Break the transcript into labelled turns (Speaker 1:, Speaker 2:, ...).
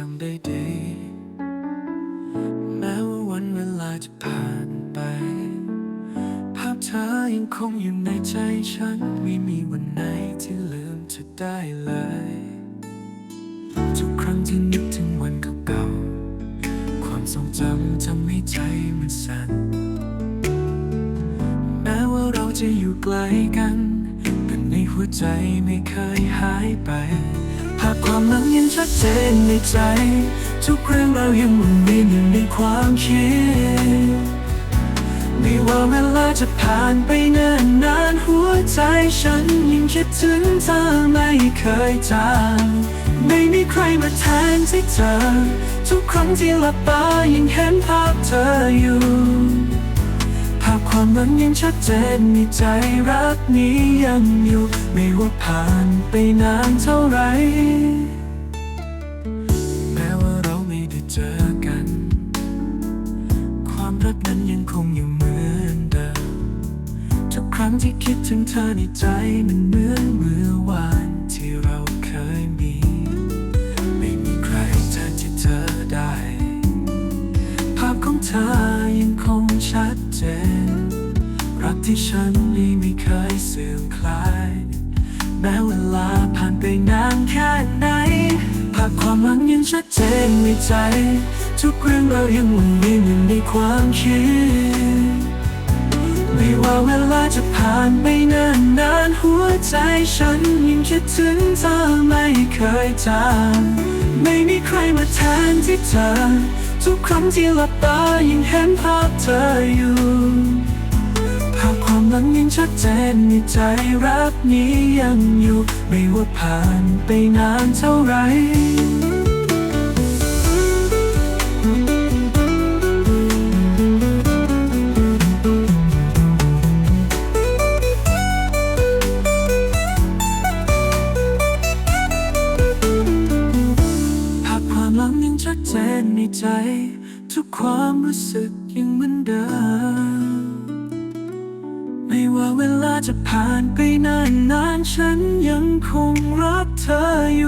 Speaker 1: จำได้ดี แม้ว่าวันเวลาจะผ่านไป ภาพเธอยังคงอยู่ในใจฉัน ไม่มีวันไหนที่ลืมเธอได้เลย ทุกครั้งที่นึกถึงวันเก่าๆความทรงจำทำให้ใจมันสั่น แม้ว่าเราจะอยู่ไกลกัน แต่ในหัวใจไม่เคยหายไป ภาพความหลังยังชัดเจนในใจ ทุกเรื่องเราวยังหมุนเวียนอยู่ในความคิดไม่ว่าเวลาจะผ่านไปนานนานหัวใจฉันยังคิดถึงเธอไม่เคยจางไม่มีใครมาแทนที่เธอ ทุกครั้งที่หลับตายังเห็นภาพเธออยู่ มหลังยังชัดเจนในใจรักนี้ยังอยู่ ไม่ว่าผ่านไปนานเท่าไรแม้ว่าเราไม่ได้เจอกัน ความรักนั้นยังคงอยู่เหมือนเดิมทุกครั้งที่คิดถึงเธอในใจมันเหมือนเมื่อวานที่เราเคยมี ไม่มีใครแทนที่เธอได้ ภาพของเธอยังคงชัดเจน รักที่ฉันนี้ไม่เคยเสื่อมคลาย แม้เวลาผ่านไปนานแค่ไหนภาพความหลังยังชัดเจนในใจ ทุกเรื่องเรายังมุนเวียนอยู่ในความคิด ไม่ว่าเวลาจะผ่านไปนานนานหัวใจฉันยังคิดถึงเธอไม่เคยจางไม่มีใครมาแทนที่เธอ ทุกครั้งที่หลับตายังเห็นภาพเธออยู่ ลังยังชัดเจนในใจรักนี้ยังอยู่ ไม่ว่าผ่านไปนานเท่าไหรภาพความหลังยังชัดเจนในใจ ทุกความรู้สึกยังเหมือนเดิม ไม่ว่าเวลาจะผ่านไปนานนานฉันยังคงรักเธออยู่